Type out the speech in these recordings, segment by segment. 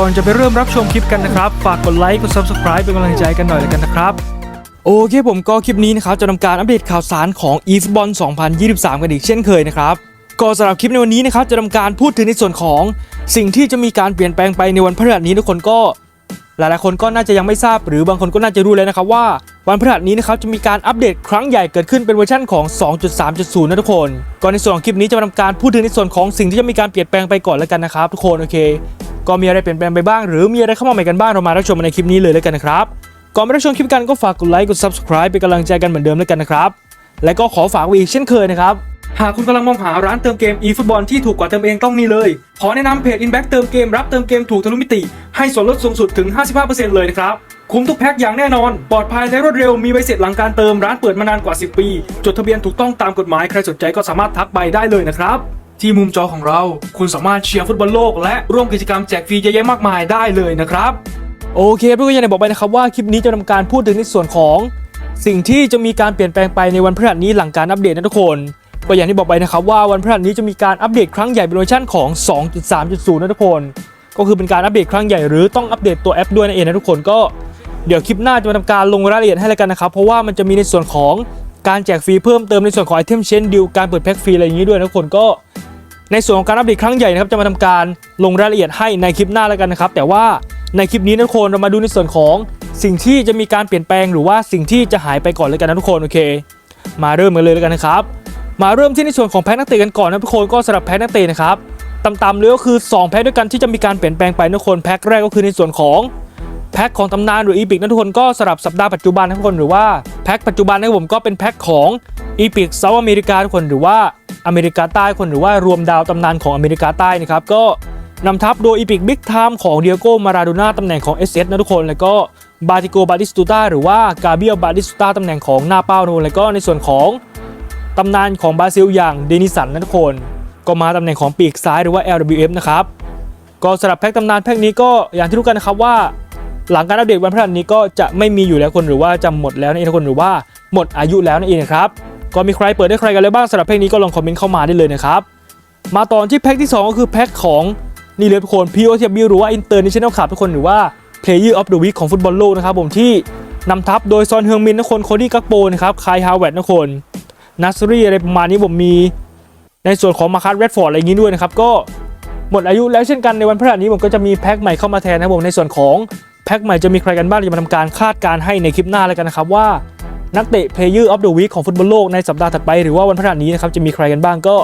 ก่อนจะไปเริ่มรับชมคลิปกันนะครับ ฝากกดไลค์กด subscribe เป็นกำลังใจกันหน่อยเลยกันนะครับ โอเคผมก็คลิปนี้นะครับ จะทำการอัปเดตข่าวสารของ eFootball 2023 กันอีกเช่นเคยนะครับก็สำหรับคลิปในวันนี้นะครับ จะทำการพูดถึงในส่วนของสิ่งที่จะมีการเปลี่ยนแปลงไปในวันพฤหัสนี้ทุกคนก็ หลายๆคนก็น่าจะยังไม่ทราบ หรือบางคนก็น่าจะรู้แล้วนะครับว่าวันพฤหัสนี้นะครับจะมีการอัปเดตครั้งใหญ่เกิดขึ้นเป็นเวอร์ชันของ 2.3.0 นะทุกคน ก่อนในส่วนของคลิปนี้จะมาทำการพูดถึงในส่วนของสิ่งที่จะมีการเปลี่ยนแปลงไปก่อนแล้วกันนะครับทุกคนโอเค ก็มีอะไรเปลี่ยนแปลงไปบ้าง หรือมีอะไรเข้ามาใหม่กันบ้างเรามารับชมในคลิปนี้เลยแล้วกันนะครับ ก่อนไปรับชมคลิปกันก็ฝากกดไลค์กด subscribe เป็นกำลังใจกันเหมือนเดิมแล้วกันนะครับ และก็ขอฝากไว้อีกเช่นเคยนะครับหากคุณกำลังมองหาร้านเติมเกม eFootball ที่ถูกกว่าเติมเองต้องนี่เลย ขอแนะนำเพจ Inback เติมเกมรับเติมเกมถูกทะลุมิติ ให้ส่วนลดสูงสุดถึง 55%เลยนะครับ คุ้มทุกแพ็คอย่างแน่นอน ปลอดภัยและรวดเร็วมีใบเสร็จหลังการเติมร้านเปิดมานานกว่า 10 ปี จดทะเบียนถูกต้องตามกฎหมายใครสนใจก็สามารถทักไปได้เลยนะครับ ที่มุมจอของเรา คุณสามารถเชียร์ฟุตบอลโลกและร่วมกิจกรรมแจกฟรีเยอะแยะมากมายได้เลยนะครับ โอเคเพื่อนก็ยังได้บอกไปนะครับว่าคลิปนี้จะทำการพูดถึงในส่วนของ สิ่งที่จะมีการเปลี่ยนแปลงไปในวันพฤหัสนี้หลังการอัปเดตนะทุกคนก็อย่างที่บอกไปนะครับว่าวันพฤหัสนี้จะมีการอัปเดตครั้งใหญ่เป็นเวอร์ชันของ 2.3.0 นะทุกคน ก็คือเป็นการอัปเดตครั้งใหญ่หรือต้องอัปเดตตัวแอปด้วยนั่นเองนะทุกคนก็เดี๋ยวคลิปหน้าจะมาทำการลงรายละเอียดให้แล้วกันนะครับ เพราะว่ามันจะมีในส่วนของการแจกฟรีเพิ่มเติมในส่วนของไอเทมเชนดิวการเปิดแพ็คฟรีอะไรอย่างนี้ด้วยนะทุกคนก็ ในส่วนของการอัปเดตครั้งใหญ่นะครับจะมาทำการลงรายละเอียดให้ในคลิปหน้าแล้วกันนะครับ แต่ว่าในคลิปนี้นะทุกคนเรามาดูในส่วนของสิ่งที่จะมีการเปลี่ยนแปลงหรือว่าสิ่งที่จะหายไปก่อนเลยกันนะทุกคนโอเค มาเริ่มกันเลยแล้วกันนะครับมาเริ่มที่ในส่วนของแพ็คนักเตะกันก่อนนะทุกคนก็สำหรับแพ็คนักเตะนะครับต่ำๆเลยก็คือ 2 แพ็คด้วยกันที่จะมีการเปลี่ยนแปลงไปนะทุกคนแพ็คแรกก็คือในส่วนของแพ็คของตำนานหรืออีพิกนะทุกคนก็สำหรับสัปดาห์ปัจจุบันนะทุกคนหรือว่าแพ็คปัจจุบันนะผมก็เป็นแพ็คของอีพิกเซาท์อเมริกาทุกคนหรือว่า อเมริกาใต้คนหรือว่ารวมดาวตำนานของอเมริกาใต้นะครับก็นำทัพโดยอีพิกบิ๊กไทม์ของเดียโก้มาราโดน่าตำแหน่งของ SS นะทุกคน แล้วก็บาติโกบาติสตูตาหรือว่ากาเบียลบาติสตูตาตำแหน่งของหน้าเป้านูนแล้วก็ในส่วนของตำนานของบราซิลอย่างเดนิสันนะทุกคน ก็มาตำแหน่งของปีกซ้ายหรือว่า LWF นะครับก็สำหรับแพ็กตำนานแพ็กนี้ก็อย่างที่รู้กันนะครับว่า หลังการอัปเดตวันพฤหัสนี้ก็จะไม่มีอยู่แล้วคนหรือว่าจะหมดแล้วนั่นเองทุกคนหรือว่าหมดอายุแล้วนั่นเองครับ ก็มีใครเปิดได้ใครกันแล้วบ้างสำหรับแพ็กนี้ก็ลองคอมเมนต์เข้ามาได้เลยนะครับ มาตอนที่แพ็กที่ 2 ก็คือแพ็กของนี่เลยทุกคน POTW หรือว่า International Cup ทุกคนหรือว่า Player of the Week ของฟุตบอลโลกนะครับผมที่นำทัพโดยซอนเฮืองมินทุกคนโคดี้กักโปนะครับคายฮาวเวิร์ดทุกคนนัสรีอะไรประมาณนี้ผมมี ในส่วนของมาคัสเรดฟอร์ดอะไรอย่างนี้ด้วยนะครับก็หมดอายุแล้วเช่นกันในวันพฤหัสนี้ผมก็จะมีแพ็คใหม่เข้ามาแทนนะครับผมในส่วนของแพ็คใหม่จะมีใครกันบ้างจะมาทำการคาดการให้ในคลิปหน้าแล้วกันนะครับว่า นักเตะ Player of the Week ของฟุตบอลโลกในสัปดาห์ถัดไปหรือว่าวันพฤหัสนี้นะครับจะมีใครกันบ้างก็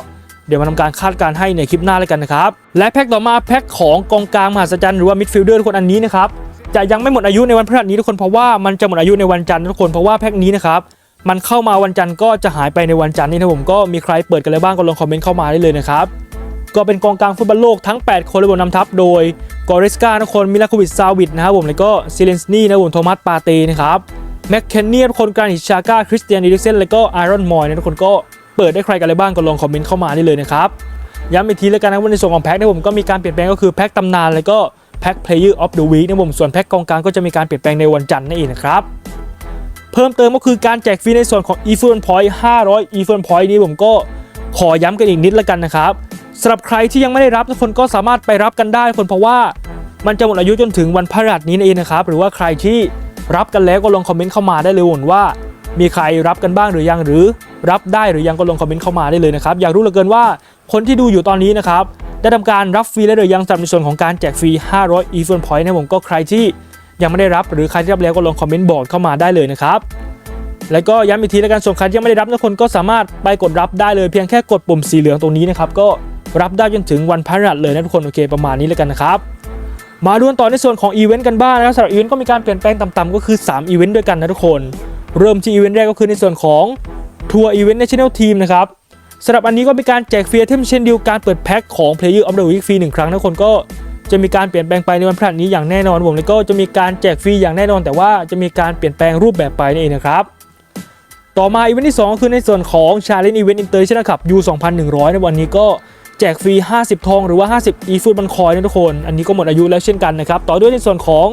เดี๋ยวมาทำการคาดการให้ในคลิปหน้าแล้วกันนะครับ และแพ็คต่อมาแพ็คของกองกลางมหัศจรรย์หรือว่ามิดฟิลเดอร์ทุกคนอันนี้นะครับจะยังไม่หมดอายุในวันพฤหัสนี้ทุกคนเพราะว่ามันจะหมดอายุในวันจันทร์ทุกคนเพราะว่าแพ็คนี้นะครับมันเข้ามาวันจันทร์ก็จะหายไปในวันจันทร์นี่นะผมก็มีใครเปิดกันแล้วบ้างก็ลองคอมเมนต์เข้ามาได้เลยนะครับก็เป็นกองกลางฟุตบอลโลกทั้ง 8 คนเลยบนนำทัพโดยกอริสกาทุกคนมิลาโควิชซาวิดนะครับผมแล้วก็ซิเลนสนี่นะผมโทมัสปาเตนะครับ แม็กเคนเนียคนกลาริชาก้าคริสเตียนดิเล็กเซนแล้วก็ไอรอนมอยนะทุกคนก็เปิดได้ใครกันเลยบ้างก็ลองคอมเมนต์เข้ามาได้เลยนะครับย้ำอีกทีแล้วกันนะว่าในส่วนของแพ็คนะผมก็มีการเปลี่ยนแปลงก็คือแพ็คตำนานแล้วก็แพ็ค Player of the Week นะผมส่วนแพ็คกองกลางก็จะมีการเปลี่ยนแปลงในวันจันทร์นั่นเองนะครับเพิ่มเติมก็คือการแจกฟรีในส่วนของ e f u n Point 500 e f u n Point นี้ผมก็ขอย้ำกันอีกนิดละกันนะครับสำหรับใครที่ยังไม่ได้รับทุกคนก็สามารถไปรับกันได้คนเพราะว่ามันจะหมดอายุจนถึงวันพฤหัสนี้นั่นเองนะครับหรือว่าใครที่ รับกันแล้วก็ลงคอมเมนต์เข้ามาได้เลยวนว่ามีใครรับกันบ้างหรือยังหรือรับได้หรือยังก็ลงคอมเมนต์เข้ามาได้เลยนะครับ อยากรู้เหลือเกินว่าคนที่ดูอยู่ตอนนี้นะครับ ได้ทำการรับฟรีแล้วหรือยังสำหรับในส่วนของการแจกฟรี 500 e f u n Point นะผมก็ใครที่ยังไม่ได้รับหรือใครที่รับแล้วก็ลงคอมเมนต์บอกเข้ามาได้เลยนะครับแล้วก็ย้ำอีกทีแล้วกันส่วนใครที่ยังไม่ได้รับทุกคนก็สามารถไปกดรับได้เลยเพียงแค่กดปุ่มสีเหลืองตรงนี้นะครับก็รับได้จนถึงวันพฤหัสเลยนะทุกคนโอเคประมาณนี้แล้วกันนะครับ มาดูกันต่อในส่วนของอีเวนต์กันบ้างนะครับสำหรับอีเวนต์ก็มีการเปลี่ยนแปลงต่ำๆก็คือ 3 อีเวนต์ด้วยกันนะทุกคน เริ่มที่อีเวนต์แรกก็คือในส่วนของทัวร์อีเวนต์ National Team นะครับสำหรับอันนี้ก็มีการแจกฟรีเทมเช่นเดียวการเปิดแพ็คของ Player of the Week ฟรีหนึ่งครั้งนะทุกคนก็จะมีการเปลี่ยนแปลงไปในวันพฤหัสนี้อย่างแน่นอนผมแล้วก็จะมีการแจกฟรีอย่างแน่นอน แต่ว่าจะมีการเปลี่ยนแปลงรูปแบบไปนั่นเองนะครับต่อมาอีเวนต์ที่2คือในส่วนของ Challenge Event International Cup U 2100 ในวันนี้ก็ แจกฟรี 50 ทองหรือว่า 50 e f o o t บันคอยนะทุกคน อันนี้ก็หมดอายุแล้วเช่นกันนะครับ ต่อด้วยในส่วนของ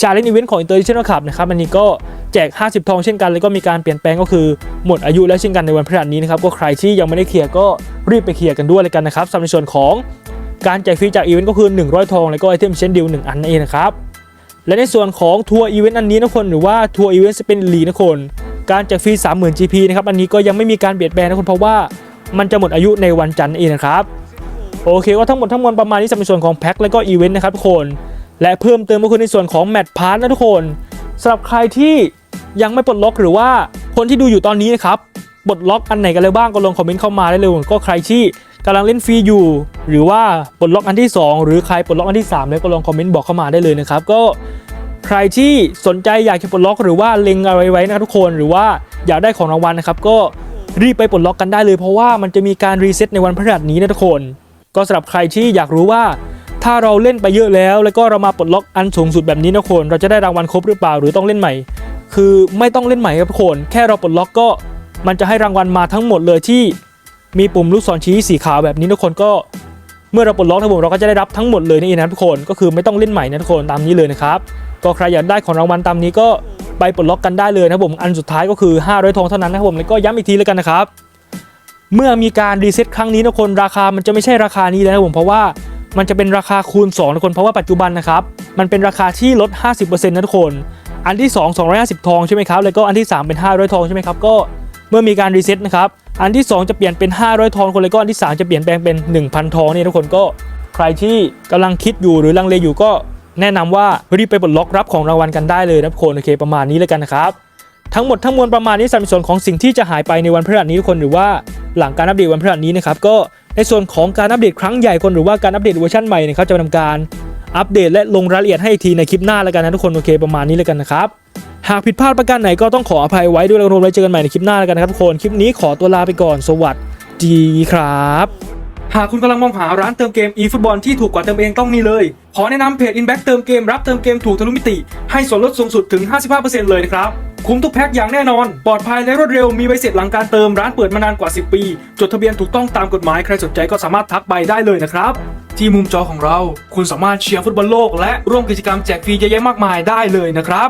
Challenge Event ของ International Cup นะครับ อันนี้ก็แจก 50 ทองเช่นกันแล้วก็มีการเปลี่ยนแปลงก็คือหมดอายุแล้วเช่นกันในวันพฤหัสนี้นะครับ ก็ใครที่ยังไม่ได้เคลียร์ก็รีบไปเคลียร์กันด้วยเลยกันนะครับสำหรับในส่วนของการแจกฟรีจากอีเวนต์ก็คือ 100 ทอง แล้วก็ไอเทมเชนดิว1อันนั่นเองนะครับ และในส่วนของทัวร์อีเวนต์อันนี้นะคนหรือว่าทัวร์อีเวนต์สเปนลีนะคนการแจกฟรี 30,000 GP นะครับ อันนี้ก็ยังไม่มีการเปลี่ยนแปลงนะคนเพราะว่ามันจะหมดอายุในวันจันทร์เองนะครับ โอเคก็ทั้งหมดทั้งมวลประมาณนี้สำหรับในส่วนของแพ็คและก็อีเวนต์นะครับทุกคน และเพิ่มเติมก็คือในส่วนของแมตช์พาร์ทนะทุกคนสำหรับใครที่ยังไม่ปลดล็อกหรือว่าคนที่ดูอยู่ตอนนี้นะครับปลดล็อกอันไหนกันแล้วบ้างก็ลองคอมเมนต์เข้ามาได้เลยก็ใครที่กำลังเล่นฟรีอยู่ หรือว่าปลดล็อกอันที่ 2 หรือใครปลดล็อกอันที่ 3 แล้วก็ลองคอมเมนต์บอกเข้ามาได้เลยนะครับก็ใครที่สนใจอยากจะปลดล็อกหรือว่าเล็งอะไรไว้นะครับทุกคนหรือว่าอยากได้ของรางวัลนะครับก็รีบไปปลดล็อกกันได้เลยเพราะว่ามันจะมีการรีเซ็ตในวันพฤหัสนี้นะทุกคน ก็สำหรับใครที่อยากรู้ว่า ถ้าเราเล่นไปเยอะแล้ว แล้วก็เรามาปลดล็อกอันสูงสุดแบบนี้นะคนเราจะได้รางวัลครบหรือเปล่าหรือต้องเล่นใหม่ คือไม่ต้องเล่นใหม่ครับทุกคนแค่เราปลดล็อกก็มันจะให้รางวัลมาทั้งหมดเลยที่มีปุ่มลูกศรชี้สีขาวแบบนี้ทุกคนก็เมื่อเราปลดล็อกนะผมดเราก็จะได้รับทั้งหมดเลยนี่นะทุกคนก็คือไม่ต้องเล่นใหม่นะทุกคนตามนี้เลยนะครับก็ใครอยากได้ของรางวัลตามนี้ก็ไปปลดล็อกกันได้เลยนะผมอันสุดท้ายก็คือ 500 ทองเท่านั้นนะครับผมแล้วก็ย้ำอีกทีแล้วกันนะครับ เมื่อมีการรีเซ็ตครั้งนี้นะคนราคามันจะไม่ใช่ราคานี้แล้วนะผมเพราะว่ามันจะเป็นราคาคูณ2นะคนเพราะว่าปัจจุบันนะครับมันเป็นราคาที่ลด 50%นะทุกคน อันที่ 2 250 ทองใช่ไหมครับแล้วก็อันที่ 3 เป็น 500 ทองใช่ไหมครับก็เมื่อมีการรีเซ็ตนะครับอันที่ 2 จะเปลี่ยนเป็น 500 ทองคนแล้วก็อันที่ 3 จะเปลี่ยนแปลงเป็น 1,000 ทองนี่ทุกคนก็ใครที่กำลังคิดอยู่หรือลังเลอยู่ก็แนะนำว่ารีบไปปลดล็อกรับของรางวัลกันได้เลยนะทุกคนโอเคประมาณนี้เลยกันนะครับทั้งหมดทั้งมวลประมาณนี้สำหรับส่วนของสิ่งที่จะหายไปในวันพฤหัสนี้ทุกคนหรือว่า หลังการอัปเดตวันพฤหัสนี้นะครับก็ในส่วนของการอัปเดตครั้งใหญ่คนหรือว่าการอัปเดตเวอร์ชันใหม่นะครับจะทำการอัปเดตและลงรายละเอียดให้ทีในคลิปหน้าแล้วกันนะทุกคนโอเคประมาณนี้แล้วกันนะครับหากผิดพลาดประการไหนก็ต้องขออภัยไว้ด้วยแล้วกันไว้เจอกันใหม่ในคลิปหน้าแล้วกันนะครับทุกคนคลิปนี้ขอตัวลาไปก่อนสวัสดีครับหากคุณกำลังมองหาร้านเติมเกม eFootball ที่ถูกกว่าเติมเองต้องนี่เลย ขอแนะนำเพจ Inback เติมเกมรับเติมเกมถูกทะลุมิติ ให้ส่วนลดสูงสุดถึง 55%เลยนะครับ คุ้มทุกแพ็คอย่างแน่นอน ปลอดภัยและรวดเร็วมีใบเสร็จหลังการเติมร้านเปิดมานานกว่า 10 ปี จดทะเบียนถูกต้องตามกฎหมายใครสนใจก็สามารถทักไปได้เลยนะครับ ที่มุมจอของเรา คุณสามารถเชียร์ฟุตบอลโลก และร่วมกิจกรรมแจกฟรีเยอะแยะมากมายได้เลยนะครับ